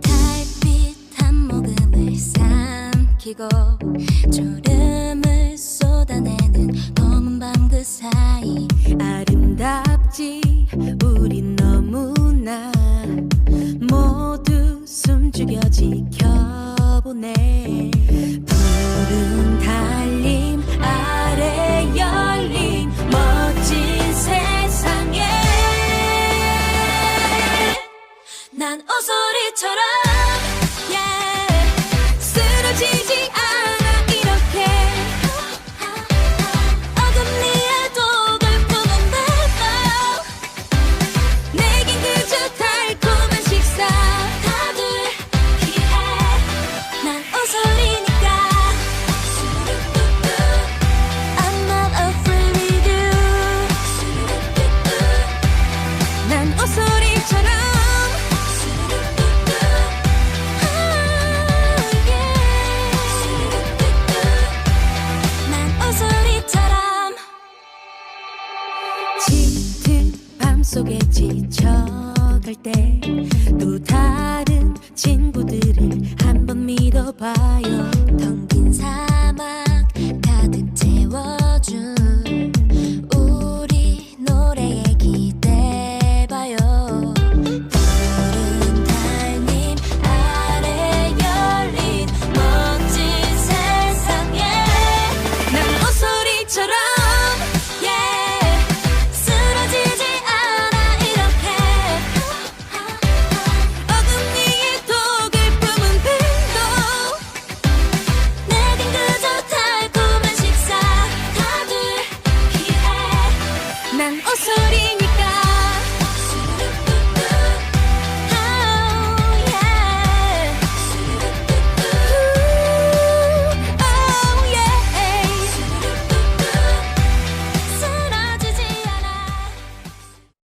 달빛 한 모금을 삼키고 졸음을 쏟아내는 검은 밤 그 사이. 아름답지 우린 너무나 모두 숨죽여 지켜보네 난 오소리처럼. 쓰러지지 않아 이렇게. 어둠 위에도 불푸는 멜로 내겐 그저 달콤한 식사. 다들 기해 난 오소리니까. I'm not afraid with you. 난 오소리처럼 속에 지쳐갈 때 또 다른 친구들을 한번 믿어봐요 난 어, 오소리니